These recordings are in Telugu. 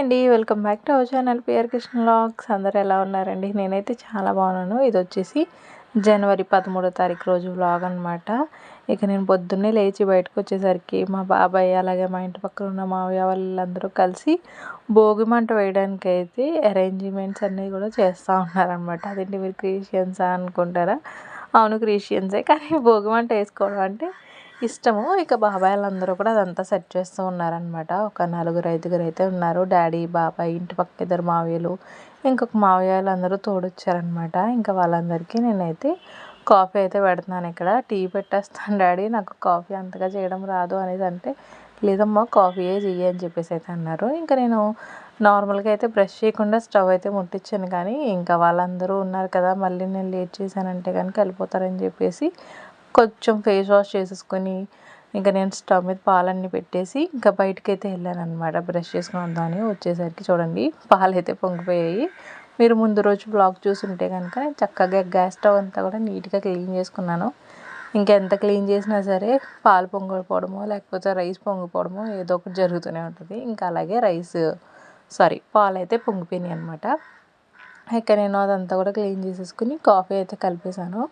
అండి welcome back to our channel P R Krishna logs. అందరు ఎలా ఉన్నారండి? నేనైతే చాలా బాగున్నాను. ఇది వచ్చేసి జనవరి పదమూడో తారీఖు రోజు వ్లాగ్ అనమాట ఇక నేను పొద్దున్నే లేచి బయటకు వచ్చేసరికి మా బాబాయ్ అలాగే మా ఇంటి పక్కన ఉన్న మావయ్య వాళ్ళందరూ కలిసి భోగి మంట వేయడానికి అయితే అరేంజ్మెంట్స్ అన్నీ కూడా చేస్తూ ఉన్నారనమాట అదేంటి మీరు క్రిస్టియన్సా అనుకుంటారా? అవును క్రిస్టియన్సే కానీ భోగి మంట వేసుకోవడం అంటే ఇష్టము. ఇక బాబాయ్ వాళ్ళందరూ కూడా అదంతా సెట్ చేస్తూ ఉన్నారనమాట ఒక నలుగురు ఐదుగురు అయితే ఉన్నారు. డాడీ బాబాయ్ ఇంటి పక్క ఇద్దరు మావయ్యలు ఇంకొక మావయ్య వాళ్ళందరూ తోడొచ్చారనమాట ఇంకా వాళ్ళందరికీ నేనైతే కాఫీ అయితే పెడుతున్నాను ఇక్కడ. టీ పెట్టేస్తాను డాడీ. నాకు కాఫీ అంతగా చేయడం రాదు అనేది అంటే లేదమ్మా కాఫీయే చెయ్యి అని చెప్పేసి అయితే అన్నారు. ఇంకా నేను నార్మల్గా అయితే బ్రష్ చేయకుండా స్టవ్ అయితే ముట్టించాను కానీ ఇంకా వాళ్ళందరూ ఉన్నారు కదా మళ్ళీ నేను లేట్ చేశానంటే కనుక వెళ్ళిపోతారని చెప్పేసి కొంచెం ఫేస్ వాష్ చేసేసుకొని ఇంకా నేను స్టవ్ మీద పాలన్నీ పెట్టేసి ఇంకా బయటకైతే వెళ్ళాను అనమాట బ్రష్ చేసుకుని వద్దామని వచ్చేసరికి చూడండి పాలు అయితే పొంగిపోయాయి. మీరు ముందు రోజు బ్లాగ్ చూసుంటే కనుక నేను చక్కగా గ్యాస్ స్టవ్ అంతా కూడా నీట్గా క్లీన్ చేసుకున్నాను. ఇంకెంత క్లీన్ చేసినా సరే పాలు పొంగిపోవడమో లేకపోతే రైస్ పొంగిపోవడమో ఏదో ఒకటి జరుగుతూనే ఉంటుంది. ఇంకా అలాగే రైస్ సారీ పాలు అయితే పొంగిపోయినాయి అనమాట ఇక నేను అదంతా కూడా క్లీన్ చేసేసుకుని కాఫీ అయితే కలిపేశాను.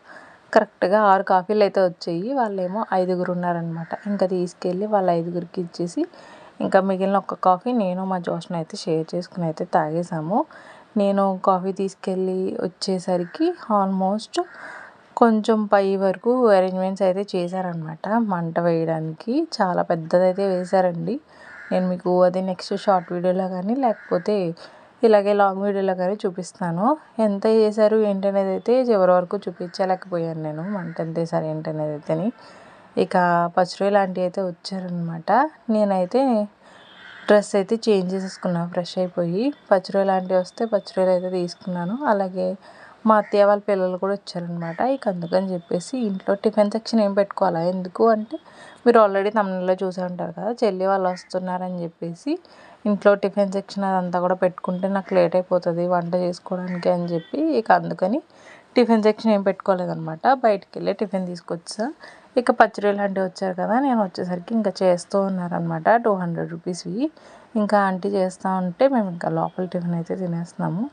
కరెక్ట్గా ఆరు కాఫీలు అయితే వచ్చాయి. వాళ్ళేమో ఐదుగురు ఉన్నారనమాట ఇంకా తీసుకెళ్ళి వాళ్ళ ఐదుగురికి ఇచ్చేసి ఇంకా మిగిలిన ఒక కాఫీ నేను మా జోష్న అయితే షేర్ చేసుకుని అయితే తాగేసాము. నేను కాఫీ తీసుకెళ్ళి వచ్చేసరికి ఆల్మోస్ట్ కొంచెం పై వరకు అరేంజ్మెంట్స్ అయితే చేశారనమాట. మంట వేయడానికి. చాలా పెద్దదైతే వేశారండి. నేను మీకు అది నెక్స్ట్ షార్ట్ వీడియోలో కానీ లేకపోతే ఇలాగే లాంగ్ వీడియోలో కానీ చూపిస్తాను ఎంత చేశారు ఏంటనేది అయితే చివరి వరకు చూపించలేకపోయాను నేను. మంట ఎంత వేసారు ఏంటనేది అయితేని. ఇక పచ్చిరొయ్య లాంటివి అయితే వచ్చారనమాట నేనైతే డ్రెస్ అయితే చేంజ్ చేసేసుకున్నాను ఫ్రెష్ అయిపోయి. పచ్చిరొయ్య లాంటివి వస్తే పచ్చిరొయ్యలు అయితే తీసుకున్నాను. అలాగే మా అత్తయ్య వాళ్ళ పిల్లలు కూడా వచ్చారనమాట ఇక అందుకని చెప్పేసి ఇంట్లో టిఫిన్ సెక్షన్ ఏం పెట్టుకోవాలా? ఎందుకు అంటే మీరు ఆల్రెడీ తమిళలో చూసే ఉంటారు కదా చెల్లి వాళ్ళు వస్తున్నారని చెప్పేసి ఇంట్లో టిఫిన్ సెక్షన్ అదంతా కూడా పెట్టుకుంటే నాకు లేట్ అయిపోతుంది వంట చేసుకోవడానికి అని చెప్పి ఇక అందుకని టిఫిన్ సెక్షన్ ఏం పెట్టుకోలేదనమాట బయటికి వెళ్ళి టిఫిన్ తీసుకొచ్చా. ఇక పచ్చడి లాంటివి వచ్చారు కదా నేను వచ్చేసరికి ఇంకా చేస్తూ ఉన్నారనమాట టూ హండ్రెడ్ రూపీస్వి ఇంకా ఆంటీ చేస్తూ ఉంటే మేము ఇంకా లోపల టిఫిన్ అయితే తినేస్తున్నాము.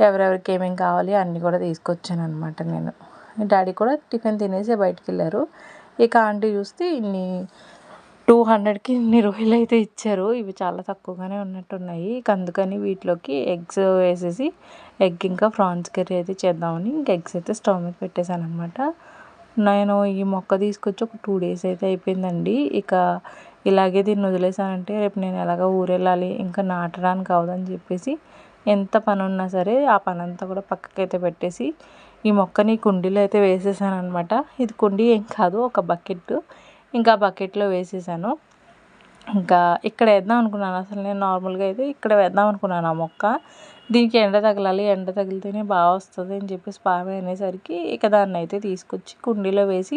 ఎవరెవరికి ఏమేమి కావాలి అన్నీ కూడా తీసుకొచ్చాను అనమాట నేను. డాడీ కూడా టిఫిన్ తినేసి బయటికి వెళ్ళారు. ఇక ఆంటీ చూస్తే ఇన్ని టూ హండ్రెడ్కి ఇన్ని రొయ్యలు అయితే ఇచ్చారు. ఇవి చాలా తక్కువగానే ఉన్నట్టున్నాయి. అందుకని వీటిలోకి ఎగ్స్ వేసేసి ఎగ్ ఇంకా ఫ్రాన్స్ కర్రీ అయితే చేద్దామని ఇంక ఎగ్స్ అయితే స్టవ్ మీద పెట్టేశాను అనమాట నేను ఈ మొక్క తీసుకొచ్చి ఒక టూ డేస్ అయితే అయిపోయిందండి. ఇక ఇలాగే దీన్ని వదిలేసానంటే రేపు నేను ఎలాగ ఊరెళ్ళాలి ఇంకా నాటడానికి అవదని చెప్పేసి ఎంత పని ఉన్నా సరే ఆ పని అంతా కూడా పక్కకైతే పెట్టేసి ఈ మొక్కని కుండీలో అయితే వేసేసాను అనమాట ఇది కుండీ ఏం కాదు ఒక బకెట్ ఇంకా బకెట్లో వేసేసాను. ఇంకా ఇక్కడ వేద్దాం అనుకున్నాను. అసలు నేను నార్మల్గా అయితే ఇక్కడ వేద్దాం అనుకున్నాను ఆ మొక్క. దీనికి ఎండ తగలాలి ఎండ తగిలితేనే బాగా వస్తుంది అని చెప్పేసి బాగా అనేసరికి ఇక దాన్ని అయితే తీసుకొచ్చి కుండీలో వేసి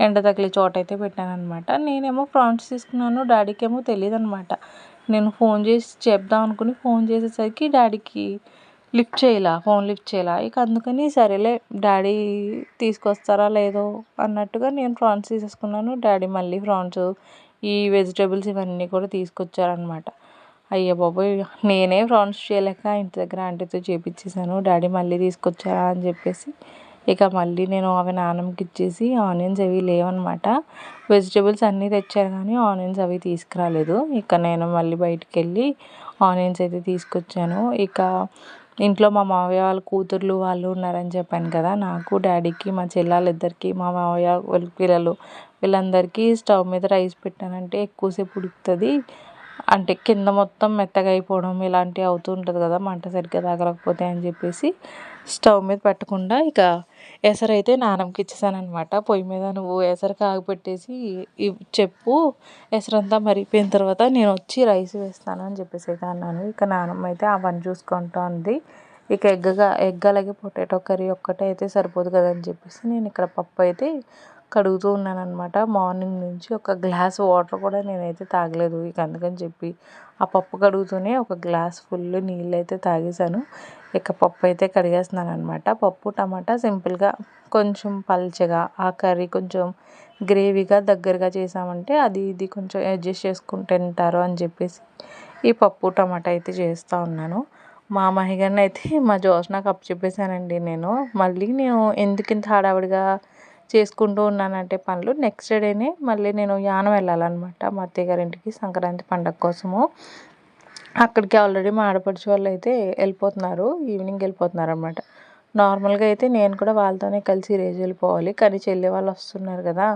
ఎండ తగిలే చోట అయితే పెట్టాను అనమాట నేనేమో ప్రాన్స్ తీసుకున్నాను డాడీకి ఏమో తెలియదు అనమాట నేను ఫోన్ చేసి చెప్దాం అనుకుని ఫోన్ చేసేసరికి డాడీకి లిఫ్ట్ చేయాల? ఫోన్ లిఫ్ట్ చేయాల? ఇక అందుకని సరేలే డాడీ తీసుకొస్తారా లేదో అన్నట్టుగా నేను ప్రాన్స్ తీసేసుకున్నాను. డాడీ మళ్ళీ ప్రాన్స్ ఈ వెజిటేబుల్స్ ఇవన్నీ కూడా తీసుకొచ్చారనమాట అయ్య బాబోయ్ నేనే ప్రాన్స్ చేయలేక ఇంటి దగ్గర ఆంటీతో చేపించేసాను డాడీ మళ్ళీ తీసుకొచ్చారా అని చెప్పేసి ఇక మళ్ళీ నేను అవి నాన్నమ్మకి ఇచ్చేసి ఆనియన్స్ అవి లేవన్నమాట. వెజిటేబుల్స్ అన్నీ తెచ్చారు కానీ ఆనియన్స్ అవి తీసుకురాలేదు. ఇక నేను మళ్ళీ బయటికి వెళ్ళి ఆనియన్స్ అయితే తీసుకొచ్చాను. ఇక ఇంట్లో మా మావయ్య వాళ్ళ కూతుర్లు వాళ్ళు ఉన్నారని చెప్పాను కదా నాకు డాడీకి మా చెల్లెళ్ళిద్దరికి మా మావయ్య వాళ్ళ పిల్లలు వీళ్ళందరికీ స్టవ్ మీద రైస్ పెట్టానంటే ఎక్కువసేపు ఉడుకుతుంది. అంటే కింద మొత్తం మెత్తగా అయిపోవడం ఇలాంటివి అవుతూ ఉంటుంది కదా మంట సరిగ్గా తగలకపోతే అని చెప్పేసి స్టవ్ మీద పెట్టకుండా ఇక ఎసరు అయితే నానమ్మకి ఇచ్చేసానమాట పొయ్యి మీద నువ్వు ఎసరు కాగపెట్టేసి చెప్పు. ఎసరంతా మరిగిపోయిన తర్వాత నేను వచ్చి రైస్ వేస్తాను అని చెప్పేసి అయితే అన్నాను. ఇక నానమ్మ అయితే ఆ పని ఉంది. ఇక ఎగ్గగా ఎగ్ అలాగే పొటాటో కర్రీ ఒక్కటే అయితే సరిపోదు కదా అని చెప్పేసి నేను ఇక్కడ పప్పు అయితే కడుగుతూ ఉన్నాను అనమాట మార్నింగ్ నుంచి ఒక గ్లాస్ వాటర్ కూడా నేనైతే తాగలేదు. ఇక అందుకని చెప్పి ఆ పప్పు కడుగుతూనే ఒక గ్లాస్ ఫుల్ నీళ్ళు అయితే తాగేసాను ఇక పప్పు అయితే కడిగేస్తున్నాను అనమాట పప్పు టమాటా సింపుల్గా కొంచెం పల్చగా ఆ కర్రీ కొంచెం గ్రేవీగా దగ్గరగా చేసామంటే అది ఇది కొంచెం అడ్జస్ట్ చేసుకుని తింటారు అని చెప్పేసి ఈ పప్పు టమాటా అయితే చేస్తూ ఉన్నాను. మా మహిగారిని అయితే మా జోష్నకు అప్పు చెప్పేశానండి నేను. మళ్ళీ నేను ఎందుకు ఇంత హడావిడిగా చేసుకుంటూ ఉన్నానంటే పనులు. నెక్స్ట్ డేనే మళ్ళీ నేను యానం వెళ్ళాలన్నమాట. మా అత్తయ్య గారింటికి సంక్రాంతి పండగ కోసము. అక్కడికి ఆల్రెడీ మా ఆడపడుచు వాళ్ళు అయితే వెళ్ళిపోతున్నారు. ఈవినింగ్ వెళ్ళిపోతున్నారు అనమాట నార్మల్గా అయితే నేను కూడా వాళ్ళతోనే కలిసి రేజు వెళ్ళిపోవాలి. కానీ చెల్లి వాళ్ళు వస్తున్నారు కదా.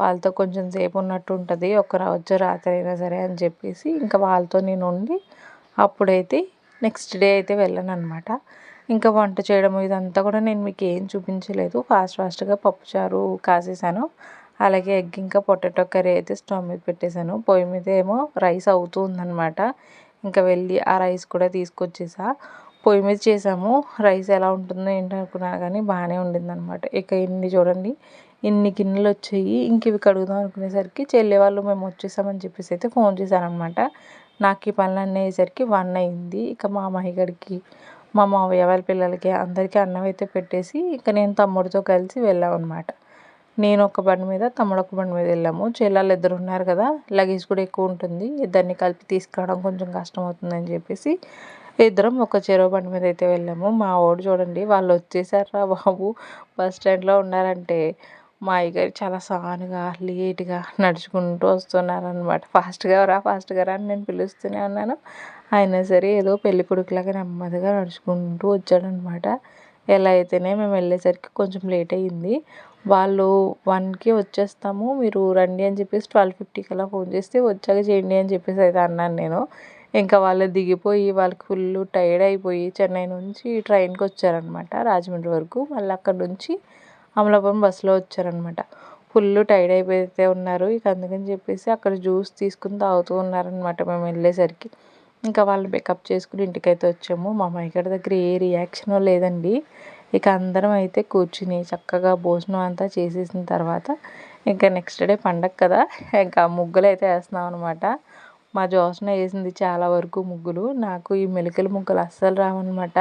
వాళ్ళతో కొంచెం సేపు ఉన్నట్టు ఉంటుంది. ఒక రావచ్చు రాత్రి అయినా సరే అని చెప్పేసి ఇంకా వాళ్ళతో నేను ఉండి అప్పుడైతే నెక్స్ట్ డే అయితే వెళ్ళాను అనమాట ఇంకా వంట చేయడం ఇదంతా కూడా నేను మీకు ఏం చూపించలేదు. ఫాస్ట్ ఫాస్ట్గా పప్పుచారు కాసేసాను. అలాగే ఎగ్ ఇంకా పొటాటో కర్రీ అయితే స్టవ్ మీద పెట్టేశాను. పొయ్యి మీద ఏమో రైస్ అవుతూ ఉందనమాట ఇంకా వెళ్ళి ఆ రైస్ కూడా తీసుకొచ్చేసా. పొయ్యి మీద చేసాము. రైస్ ఎలా ఉంటుందో ఏంటో అనుకున్నా కానీ బాగానే ఉండింది అనమాట ఇక ఇన్ని చూడండి. ఇన్ని గిన్నెలు వచ్చాయి. ఇంక ఇవి కడుగుదాం అనుకునేసరికి చెల్లె వాళ్ళు మేము వచ్చేసామని చెప్పేసి అయితే ఫోన్ చేశారనమాట నాకు ఈ పనులు అనేసరికి వన్ అయింది ఇక మా మహిగడికి మా మావయ్య వాళ్ళ పిల్లలకి అందరికీ అన్నం అయితే పెట్టేసి ఇంక నేను తమ్ముడితో కలిసి వెళ్ళామన్నమాట నేను ఒక బండి మీద తమ్ముడు ఒక బండి మీద వెళ్ళాము. చెల్లెళ్ళు ఇద్దరు ఉన్నారు కదా లగేజ్ కూడా ఎక్కువ ఉంటుంది. ఇద్దరిని కలిపి తీసుకురావడం కొంచెం కష్టం అవుతుందని చెప్పేసి ఇద్దరం ఒక చెరువు బండి మీద అయితే వెళ్ళాము. మా వాడు చూడండి వాళ్ళు వచ్చేసారా బాబు బస్ స్టాండ్లో ఉన్నారంటే మా అయ్యగారు చాలా సానుగా లేట్గా నడుచుకుంటూ వస్తున్నారనమాట ఫాస్ట్గా రా ఫాస్ట్గా రా అని నేను పిలుస్తూనే ఉన్నాను. అయినా సరే ఏదో పెళ్ళి కొడుకులాగా నెమ్మదిగా నడుచుకుంటూ వచ్చాడనమాట. ఎలా అయితేనే మేము వెళ్ళేసరికి కొంచెం లేట్ అయ్యింది. వాళ్ళు వన్కి వచ్చేస్తాము మీరు రండి అని చెప్పేసి ట్వెల్వ్ ఫిఫ్టీకి అలా ఫోన్ చేస్తే వచ్చాక చేయండి అని చెప్పేసి అయితే అన్నాను నేను. ఇంకా వాళ్ళు దిగిపోయి వాళ్ళకి ఫుల్ టైర్డ్ అయిపోయి చెన్నై నుంచి ట్రైన్కి వచ్చారనమాట రాజమండ్రి వరకు. మళ్ళీ అక్కడ నుంచి అమలాపురం బస్సులో వచ్చారనమాట. ఫుల్ టైర్డ్ అయిపోతే ఉన్నారు. ఇక అందుకని చెప్పేసి అక్కడ జ్యూస్ తీసుకుని తాగుతూ ఉన్నారనమాట మేము వెళ్ళేసరికి. ఇంకా వాళ్ళు పికప్ చేసుకుని ఇంటికైతే వచ్చాము. మా మైకాడ దగ్గర ఏ రియాక్షన్ లేదండి. ఇక అందరం అయితే కూర్చుని చక్కగా భోజనం అంతా చేసేసిన తర్వాత ఇంకా నెక్స్ట్ డే పండగ కదా ఇంకా ముగ్గులు అయితే వేస్తున్నాం అనమాట మా జోసన వేసింది చాలా వరకు ముగ్గులు. నాకు ఈ మెలికల ముగ్గులు అస్సలు రావన్నమాట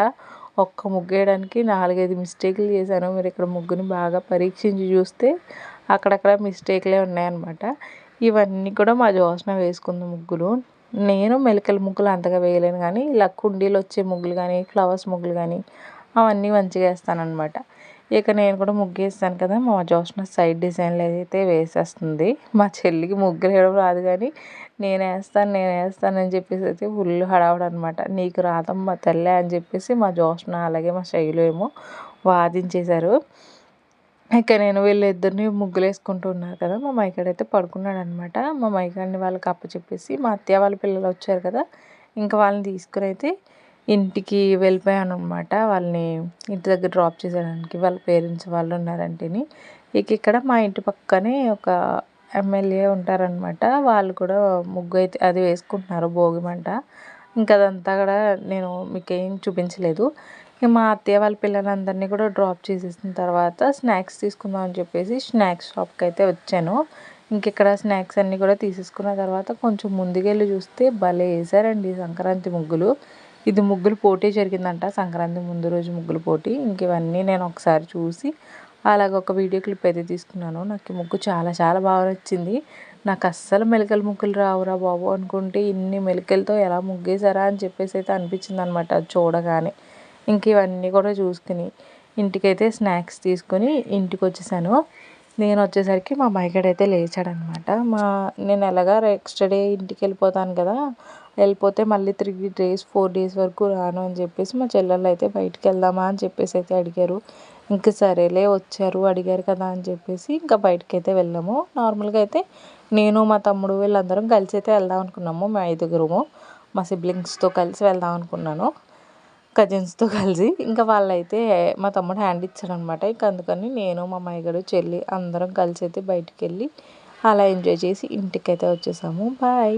ఒక్క ముగ్గు వేయడానికి నాలుగైదు మిస్టేక్లు చేశాను. మీరు ఇక్కడ ముగ్గుని బాగా పరీక్షించి చూస్తే అక్కడక్కడ మిస్టేక్లే ఉన్నాయన్నమాట. ఇవన్నీ కూడా మా జోస్న వేసుకుంది ముగ్గులు. నేను మెలికల ముగ్గులు అంతగా వేయలేను కానీ ఇలా కుండీలు వచ్చే ముగ్గులు కానీ ఫ్లవర్స్ ముగ్గులు కానీ అవన్నీ మంచిగా వేస్తానన్నమాట. ఇక నేను కూడా ముగ్గు వేస్తాను కదా మా జోష్న సైడ్ డిజైన్లు అయితే వేసేస్తుంది. మా చెల్లికి ముగ్గులు వేయడం రాదు కానీ నేను వేస్తాను నేను వేస్తాను అని చెప్పేసి అయితే ఫుల్ హడావుడు అనమాట నీకు రాదమ్మా తల్లే అని చెప్పేసి మా జోష్న అలాగే మా శైలు ఏమో వాదించేశారు. ఇక నేను వీళ్ళిద్దరిని ముగ్గులు వేసుకుంటూ ఉన్నారు కదా మా మైకాడ్ అయితే పడుకున్నాడు అనమాట మా మైకాడిని వాళ్ళకి అప్పచెప్పేసి మా అత్తయ్య వాళ్ళ పిల్లలు వచ్చారు కదా ఇంకా వాళ్ళని తీసుకుని అయితే ఇంటికి వెళ్ళిపోయాను అనమాట వాళ్ళని ఇంటి దగ్గర డ్రాప్ చేసేయడానికి వాళ్ళ పేరెంట్స్ వాళ్ళు ఉన్నారంటేని. ఇక ఇక్కడ మా ఇంటి పక్కనే ఒక ఎమ్మెల్యే ఉంటారనమాట. వాళ్ళు కూడా ముగ్గు అయితే అది వేసుకుంటున్నారు భోగిమంట ఇంకా అదంతా కూడా నేను మీకు ఏం చూపించలేదు. మా అత్తయ్య వాళ్ళ పిల్లలందరినీ కూడా డ్రాప్ చేసేసిన తర్వాత స్నాక్స్ తీసుకుందాం అని చెప్పేసి స్నాక్స్ షాప్కి అయితే వచ్చాను. ఇంకెక్కడ స్నాక్స్ అన్నీ కూడా తీసేసుకున్న తర్వాత కొంచెం ముందుకెళ్ళి చూస్తే భలే వేసారండి సంక్రాంతి ముగ్గులు. ఇది ముగ్గులు పోటీ జరిగిందంట సంక్రాంతి ముందు రోజు ముగ్గులు పోటీ. ఇంక ఇవన్నీ నేను ఒకసారి చూసి అలాగ ఒక వీడియో క్లిప్ అయితే తీసుకున్నాను. నాకు ఈ ముగ్గు చాలా చాలా బాగా నచ్చింది. నాకు అస్సలు మెలికలు ముగ్గులు రావురా బాబు అనుకుంటే ఇన్ని మెలికలతో ఎలా ముగ్గేశారా అని చెప్పేసి అయితే అనిపించింది అనమాట అది చూడగానే ఇంక ఇవన్నీ కూడా చూసుకుని ఇంటికైతే స్నాక్స్ తీసుకొని ఇంటికి వచ్చేసాను నేను వచ్చేసరికి మా మైగడ్ అయితే లేచాడనమాట. మా నేను ఎలాగా నెక్స్ట్ డే ఇంటికి వెళ్ళిపోతాను కదా వెళ్ళిపోతే మళ్ళీ త్రీ డేస్ ఫోర్ డేస్ వరకు రాను అని చెప్పేసి మా చెల్లెళ్ళు అయితే బయటికి వెళ్దామా అని చెప్పేసి అయితే అడిగారు. ఇంకా సరేలే వచ్చారు అడిగారు కదా అని చెప్పేసి ఇంకా బయటకి అయితే వెళ్ళాము. నార్మల్గా అయితే నేను మా తమ్ముడు వీళ్ళందరం కలిసి అయితే వెళ్దాం అనుకున్నాము మా ఐదుగురుము. మా సిబ్లింగ్స్తో కలిసి వెళ్దాం అనుకున్నాను. కజిన్స్తో కలిసి ఇంకా వాళ్ళైతే మా తమ్ముడు హ్యాండ్ ఇచ్చాడనమాట. ఇంకా అందుకని నేను మా మైగడు చెల్లి అందరం కలిసి అయితే బయటికి వెళ్ళి అలా ఎంజాయ్ చేసి ఇంటికి అయితే వచ్చేసాము. బాయ్.